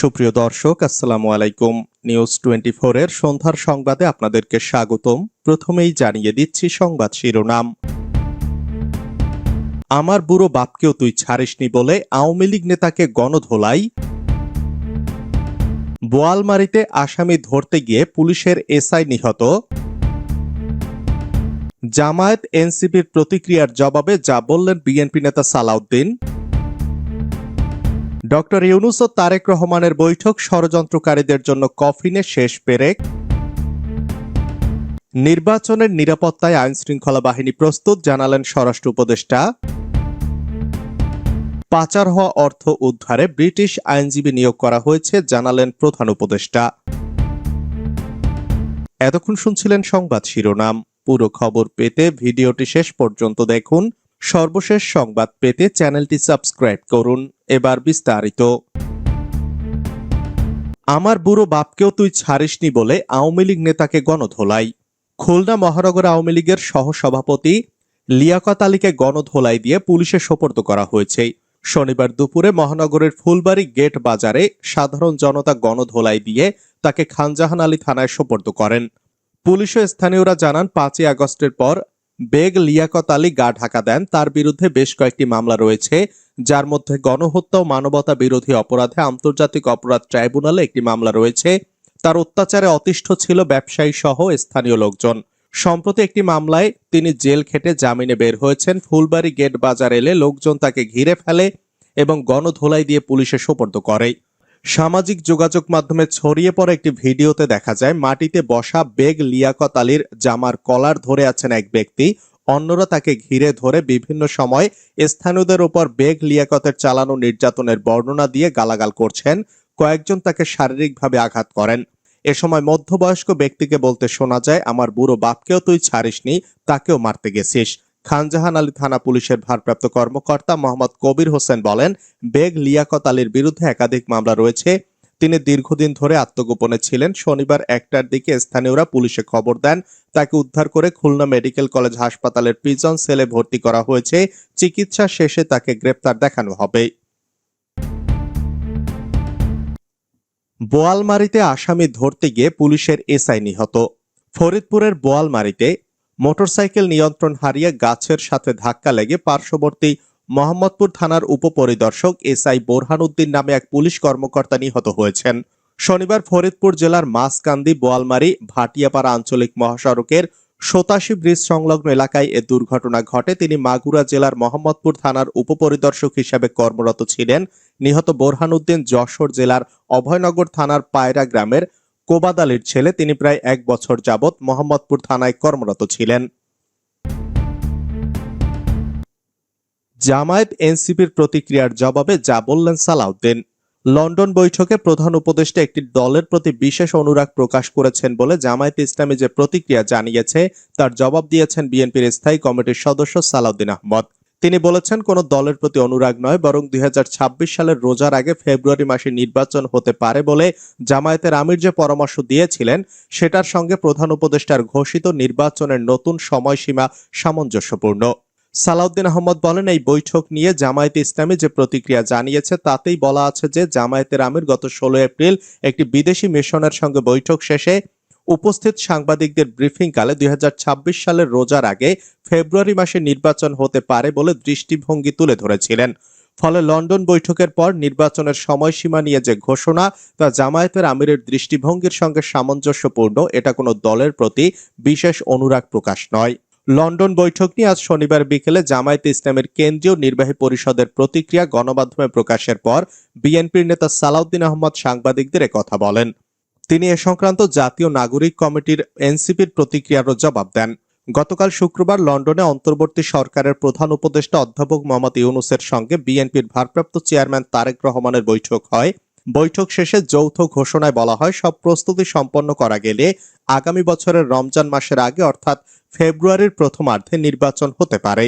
সুপ্রিয় দর্শক, আসসালামু আলাইকুম। নিউজ টোয়েন্টি এর সন্ধ্যার সংবাদে আপনাদেরকে স্বাগতম। প্রথমেই জানিয়ে দিচ্ছি সংবাদ শিরোনাম। আমার বুড়ো বাপকেও তুই ছাড়িসনি বলে আওয়ামী লীগ নেতাকে গণধোলাই। বোয়ালমারিতে আসামি ধরতে গিয়ে পুলিশের এসআই নিহত। জামায়াত এনসিপির প্রতিক্রিয়ার জবাবে যা বললেন বিএনপি নেতা সালাউদ্দিন। ডক্টর ইউনুস ও তারেক রহমানের বৈঠক ষড়যন্ত্রকারীদের জন্য কফিনে শেষ পেরেক। নির্বাচনের নিরাপত্তায় আইন শৃঙ্খলা বাহিনী প্রস্তুত, জানালেন স্বরাষ্ট্র উপদেষ্টা। পাচার হওয়া অর্থ উদ্ধারে ব্রিটিশ আইনজীবী নিয়োগ করা হয়েছে, জানালেন প্রধান উপদেষ্টা। এতক্ষণ শুনছিলেন সংবাদ শিরোনাম। পুরো খবর পেতে ভিডিওটি শেষ পর্যন্ত দেখুন। সর্বশেষ সংবাদ পেতে চ্যানেলটি সাবস্ক্রাইব করুন। এবার বিস্তারিত। আমার বুড়ো বাপকেও তুই ছাড়িসনি বলে আওয়ামী লীগ নেতাকে গণধোলাই। খুলনা মহানগর আওয়ামী লীগের সহসভাপতি লিয়াকত আলীকে গণধোলাই দিয়ে পুলিশে সোপর্দ করা হয়েছে। শনিবার দুপুরে মহানগরের ফুলবাড়ি গেট বাজারে সাধারণ জনতা গণধোলাই দিয়ে তাকে খানজাহান আলী থানায় সোপর্দ করেন। পুলিশ ও স্থানীয়রা জানান, পাঁচই আগস্টের পর বেগ লিয়াকত আলী গা ঢাকা দেন। তার বিরুদ্ধে বেশ কয়েকটি মামলা রয়েছে, যার মধ্যে গণহত্যা ও মানবতা বিরোধী অপরাধে আন্তর্জাতিক অপরাধ ট্রাইব্যুনালে একটি মামলা রয়েছে। তার অত্যাচারে অতিষ্ঠ ছিল ব্যবসায়ী সহ স্থানীয় লোকজন। সম্প্রতি একটি মামলায় তিনি জেল খেটে জামিনে বের হয়েছেন। ফুলবাড়ি গেট বাজার এলে লোকজন তাকে ঘিরে ফেলে এবং গণধোলাই দিয়ে পুলিশে সোপর্দ করে। সামাজিক যোগাযোগ মাধ্যমে ছড়িয়ে পড়া একটি ভিডিওতে দেখা যায়, মাটিতে বসা বেগ লিয়াকত আলীর জামার কলার ধরে আছেন এক ব্যক্তি। অন্যরা তাকে ঘিরে ধরে বিভিন্ন সময় স্থানীয়দের উপর বেগ লিয়াকতের চালানো নির্যাতনের বর্ণনা দিয়ে গালাগাল করছেন। কয়েকজন তাকে শারীরিকভাবে আঘাত করেন। এ সময় মধ্যবয়স্ক ব্যক্তিকে বলতে শোনা যায়, আমার বুড়ো বাপকেও তুই ছাড়িসনি, তাকেও মারতে গেছিস। খানজাহান আলী থানা পুলিশের ভারপ্রাপ্ত কর্মকর্তা মোহাম্মদ কবির হোসেন বলেন, বেগ লিয়াকত আলীর বিরুদ্ধে একাধিক মামলা রয়েছে। তিনি দীর্ঘদিন ধরে আত্মগোপনে ছিলেন। শনিবার একটার দিকে স্থানীয়রা পুলিশে খবর দেন, তাকে উদ্ধার করে খুলনা মেডিকেল কলেজ হাসপাতালের প্রিজন সেলে ভর্তি করা হয়েছে। চিকিৎসা শেষে তাকে গ্রেপ্তার দেখানো হবে। বোয়ালমারিতে আসামি ধরতে গিয়ে পুলিশের এসআই নিহত। ফরিদপুরের বোয়ালমারিতে মোটরসাইকেল নিয়ন্ত্রণ হারিয়ে গাছের সাথে ধাক্কা লেগে পার্শ্ববর্তী মোহাম্মদপুর থানার উপপরিদর্শক এসআই বোরহান উদ্দিন নামে এক পুলিশ কর্মকর্তা নিহত হয়েছেন। শনিবার ফরিদপুর জেলার মাসকান্দি, বোয়ালমারি, ভাটিয়াপাড়া আঞ্চলিক মহাসড়কের সোতাশি ব্রিজ সংলগ্ন এলাকায় এ দুর্ঘটনা ঘটে। তিনি মাগুরা জেলার মোহাম্মদপুর থানার উপপরিদর্শক হিসেবে কর্মরত ছিলেন। নিহত বোরহান উদ্দিন যশোর জেলার অভয়নগর থানার পায়রা গ্রামের কোবাদ আলীর ছেলে, তিনি প্রায় এক বছর যাবৎ মোহাম্মদপুর থানায় কর্মরত ছিলেন। জামায়াত এনসিপির প্রতিক্রিয়ার জবাবে যা বললেন সালাউদ্দিন, লন্ডন বৈঠকে প্রধান উপদেষ্টা একটি দলের প্রতি বিশেষ অনুরাগ প্রকাশ করেছেন বলে জামায়াত ইসলামী যে প্রতিক্রিয়া জানিয়েছে, তার জবাব দিয়েছেন বিএনপির স্থায়ী কমিটির সদস্য সালাউদ্দিন আহমদ। তিনি বলেছেন, কোন দলের প্রতি অনুরাগ নয়, বরং দু হাজার ছাব্বিশ সালের রোজার আগে ফেব্রুয়ারি মাসে নির্বাচন হতে পারে বলে জামায়াতের আমির যে পরামর্শ দিয়েছিলেন, সেটার সঙ্গে প্রধান উপদেষ্টার ঘোষিত নির্বাচনের নতুন সময়সীমা সামঞ্জস্যপূর্ণ। সালাউদ্দিন আহমদ বলেন, এই বৈঠক নিয়ে জামায়াত ইসলামী যে প্রতিক্রিয়া জানিয়েছে, তাতেই বলা আছে যে জামায়াতের আমির গত ষোলো এপ্রিল একটি বিদেশি মিশনের সঙ্গে বৈঠক শেষে উপস্থিত সাংবাদিকদের ব্রিফিংকালে দুই হাজার ছাব্বিশ সালের রোজার আগে ফেব্রুয়ারি মাসে নির্বাচন হতে পারে বলে দৃষ্টিভঙ্গি তুলে ধরেছিলেন। ফলে লন্ডন বৈঠকের পর নির্বাচনের সময়সীমা নিয়ে যে ঘোষণা, তা জামায়াতের আমিরের দৃষ্টিভঙ্গির সঙ্গে সামঞ্জস্যপূর্ণ, এটা কোনো দলের প্রতি বিশেষ অনুরাগ প্রকাশ নয়। লন্ডন বৈঠক নিয়ে আজ শনিবার বিকেলে জামায়াত ইসলামের কেন্দ্রীয় নির্বাহী পরিষদের প্রতিক্রিয়া গণমাধ্যমে প্রকাশের পর বিএনপির নেতা সালাউদ্দিন আহমদ সাংবাদিকদের কথা বলেন। তিনি এ সংক্রান্ত জাতীয় নাগরিক কমিটির এনসিপির প্রতিক্রিয়ারও জবাব দেন। গতকাল শুক্রবার লন্ডনে অন্তর্বর্তী সরকারের প্রধান উপদেষ্টা অধ্যাপক মোহাম্মদ ইউনুসের সঙ্গে বিএনপির ভারপ্রাপ্ত চেয়ারম্যান তারেক রহমানের বৈঠক হয়। বৈঠক শেষে যৌথ ঘোষণায় বলা হয়, সব প্রস্তুতি সম্পন্ন করা গেলে আগামী বছরের রমজান মাসের আগে, অর্থাৎ ফেব্রুয়ারির প্রথমার্ধে নির্বাচন হতে পারে।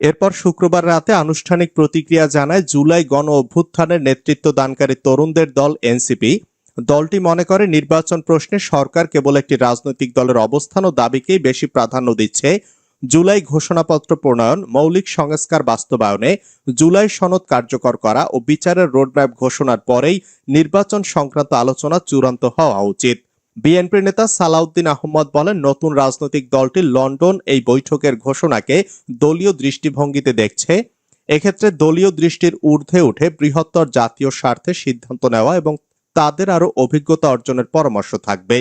এরপর শুক্রবার রাতে আনুষ্ঠানিক প্রতিক্রিয়া জানায় জুলাই গণ অভ্যুত্থানের নেতৃত্ব দানকারী তরুণদের দল এনসিপি। দলটি মনে করে নির্বাচন প্রশ্নে সরকার কেবল একটি রাজনৈতিক দলের অবস্থান ও দাবিকেই বেশি প্রাধান্য দিচ্ছে। জুলাই ঘোষণাপত্র প্রণয়ন, মৌলিক সংস্কার বাস্তবায়নে জুলাই সনদ কার্যকর করা ও বিচারের রোডম্যাপ ঘোষণার পরেই নির্বাচন সংক্রান্ত আলোচনা চূড়ান্ত হওয়া উচিত। বিএনপি নেতা সালাউদ্দিন আহমদ বলেন, নতুন রাজনৈতিক দলটি লন্ডন এই বৈঠকের ঘোষণাকে দলীয় দৃষ্টিভঙ্গিতে দেখছে। এক্ষেত্রে দলীয় দৃষ্টির ঊর্ধ্বে উঠে বৃহত্তর জাতীয় স্বার্থে সিদ্ধান্ত নেওয়া এবং তাদের আরও অভিজ্ঞতা অর্জনের পরামর্শ থাকবে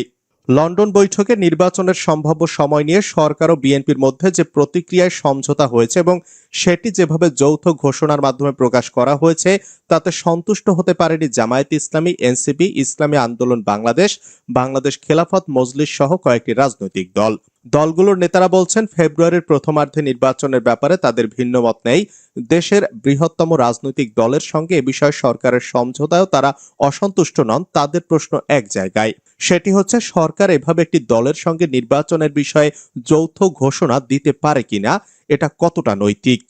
লন্ডন বৈঠকে নির্বাচনের সম্ভাব্য সময় নিয়ে সরকার ও বিএনপির মধ্যে যে প্রতিক্রিয়ায় সমঝোতা হয়েছে এবং সেটি যেভাবে যৌথ ঘোষণার মাধ্যমে প্রকাশ করা হয়েছে, তাতে সন্তুষ্ট হতে পারেনি জামায়াত ইসলামী, এনসিপি, ইসলামী আন্দোলন বাংলাদেশ বাংলাদেশ খেলাফত মজলিস সহ কয়েকটি রাজনৈতিক দল। দলগুলোর নেতারা বলছেন, ফেব্রুয়ারির প্রথমার্ধে নির্বাচনের ব্যাপারে তাদের ভিন্ন মত নেই। দেশের বৃহত্তম রাজনৈতিক দলের সঙ্গে এ বিষয়ে সরকারের সমঝোতায়ও তারা অসন্তুষ্ট নন। তাদের প্রশ্ন এক জায়গায়। সেটি হচ্ছে সরকার এভাবে একটি দলের সঙ্গে নির্বাচনের বিষয়ে যৌথ ঘোষণা দিতে পারে কিনা, এটা কতটা নৈতিক?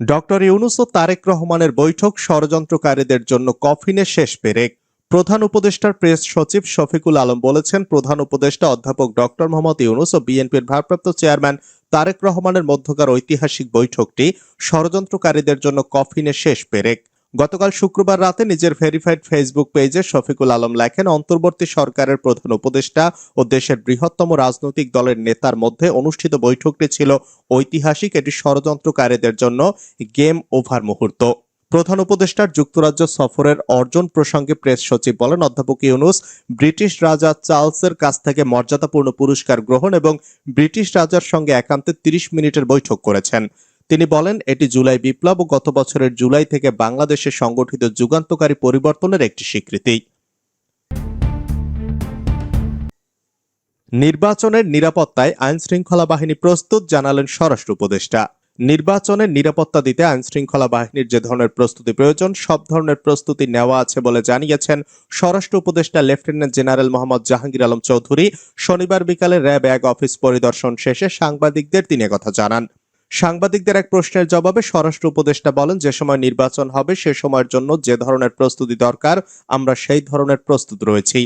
ডক্টর ইউনুস ও তারেক রহমানের বৈঠক ষড়যন্ত্রকারীদের জন্য কফিনে শেষ পেরেক। প্রধান উপদেষ্টার প্রেস সচিব শফিকুল আলম বলেছেন, প্রধান উপদেষ্টা অধ্যাপক ডক্টর মোহাম্মদ ইউনুস ও বিএনপির ভারপ্রাপ্ত চেয়ারম্যান তারেক রহমানের মধ্যকার ঐতিহাসিক বৈঠকটি ষড়যন্ত্রকারীদের জন্য কফিনে শেষ পেরেক। গতকাল শুক্রবার রাতে নিজের ভেরিফাইড ফেসবুক পেজে শফিকুল আলম লেখেন, অন্তর্বর্তী সরকারের প্রধান উপদেষ্টা ও দেশের বৃহত্তম রাজনৈতিক দলের নেতার মধ্যে অনুষ্ঠিত বৈঠকটি ছিল ঐতিহাসিক। এটি ষড়যন্ত্রকারীদের জন্য গেম ওভার মুহূর্ত। প্রধান উপদেষ্টার যুক্তরাজ্য সফরের অর্জন প্রসঙ্গে প্রেস সচিব বলেন, অধ্যাপক ইউনুস ব্রিটিশ রাজা চার্লসের কাছ থেকে মর্যাদাপূর্ণ পুরস্কার গ্রহণ এবং ব্রিটিশ রাজার সঙ্গে একান্তে তিরিশ মিনিটের বৈঠক করেছেন। তিনি বলেন, এটি জুলাই বিপ্লব ও গত বছরের জুলাই থেকে বাংলাদেশে সংগঠিত যুগান্তকারী পরিবর্তনের একটি স্বীকৃতি। নির্বাচনের নিরাপত্তায় আইন শৃঙ্খলা বাহিনী প্রস্তুত, জানালেন স্বরাষ্ট্র উপদেষ্টা। নির্বাচনের নিরাপত্তা দিতে আইন শৃঙ্খলা বাহিনীর যে ধরনের প্রস্তুতি প্রয়োজন, সব ধরনের প্রস্তুতি নেওয়া আছে বলে জানিয়েছেন স্বরাষ্ট্র উপদেষ্টা লেফটেন্যান্ট জেনারেল মোহাম্মদ জাহাঙ্গীর আলম চৌধুরী। শনিবার বিকালে র্যাব এক অফিস পরিদর্শন শেষে সাংবাদিকদের তিনি কথা জানান। সাংবাদিকদের এক প্রশ্নের জবাবে স্বরাষ্ট্র উপদেষ্টা বলেন, যে সময় নির্বাচন হবে, সে সময়ের জন্য যে ধরনের প্রস্তুতি দরকার, আমরা সেই ধরনের প্রস্তুত রয়েছি।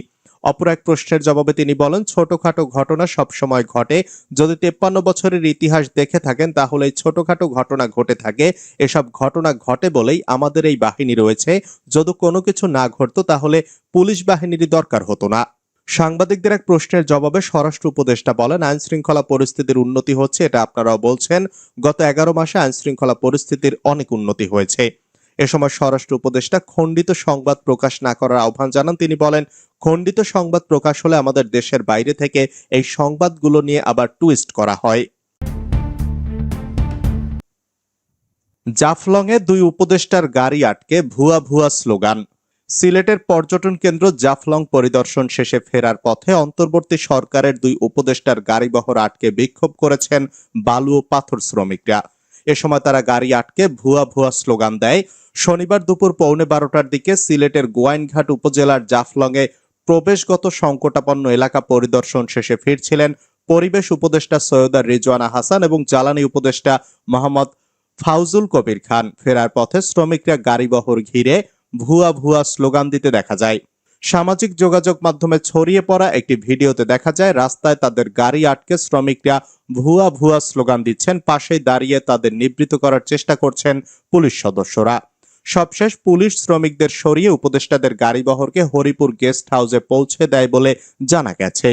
অপর এক প্রশ্নের জবাবে তিনি বলেন, ছোটখাটো ঘটনা সব সময় ঘটে। যদি তেপ্পান্ন বছরের ইতিহাস দেখে থাকেন, তাহলে এই ছোটখাটো ঘটনা ঘটে থাকে। এসব ঘটনা ঘটে বলেই আমাদের এই বাহিনী রয়েছে। যদি কোনো কিছু না ঘটতো, তাহলে পুলিশ বাহিনীরই দরকার হতো না। সাংবাদিকদের এক প্রশ্নের জবাবে স্বরাষ্ট্র উপদেষ্টা বলেন আইন শৃঙ্খলা পরিস্থিতির উন্নতি হচ্ছে, এটা আপনারাও বলছেন। গত এগারো মাসে আইন শৃঙ্খলা পরিস্থিতির অনেক উন্নতি হয়েছে। এ সময় স্বরাষ্ট্র উপদেষ্টা খণ্ডিত সংবাদ প্রকাশ না করার আহ্বান জানান। তিনি বলেন, খণ্ডিত সংবাদ প্রকাশ হলে আমাদের দেশের বাইরে থেকে এই সংবাদগুলো নিয়ে আবার টুইস্ট করা হয়। জাফলংয়ে দুই উপদেষ্টার গাড়ি আটকে ভুয়া ভুয়া স্লোগান। সিলেটের পর্যটন কেন্দ্র জাফলং পরিদর্শন শেষে ফেরার পথে অন্তর্বর্তী সরকারের দুই উপদেষ্টার গাড়িবহর আটকে বিক্ষোভ করেছেন বালু ও পাথর শ্রমিকরা। এ সময় তারা গাড়ি আটকে ভুয়া ভুয়া স্লোগান দেয়। শনিবার দুপুর পৌনে বারোটার দিকে সিলেটের গোয়াইনঘাট উপজেলার জাফলংয়ে প্রবেশগত সংকটাপন্ন এলাকা পরিদর্শন শেষে ফিরছিলেন পরিবেশ উপদেষ্টা সৈয়দা রিজওয়ানা হাসান এবং জ্বালানি উপদেষ্টা মোহাম্মদ ফাউজুল কবির খান। ফেরার পথে শ্রমিকরা গাড়িবহর ঘিরে ভুয়া ভুয়া স্লোগান দিতে দেখা যায়। সামাজিক যোগাযোগ মাধ্যমে ছড়িয়ে পড়া একটি ভিডিওতে দেখা যায়, রাস্তায় তাদের গাড়ি আটকে শ্রমিকরা ভুয়া ভুয়া স্লোগান দিচ্ছেন, পাশেই দাঁড়িয়ে তাদের নিবৃত করার চেষ্টা করছেন পুলিশ সদস্যরা। সবশেষ পুলিশ শ্রমিকদের সরিয়ে উপদেষ্টাদের গাড়িবহরকে হরিপুর গেস্ট হাউসে পৌঁছে দেয় বলে জানা গেছে।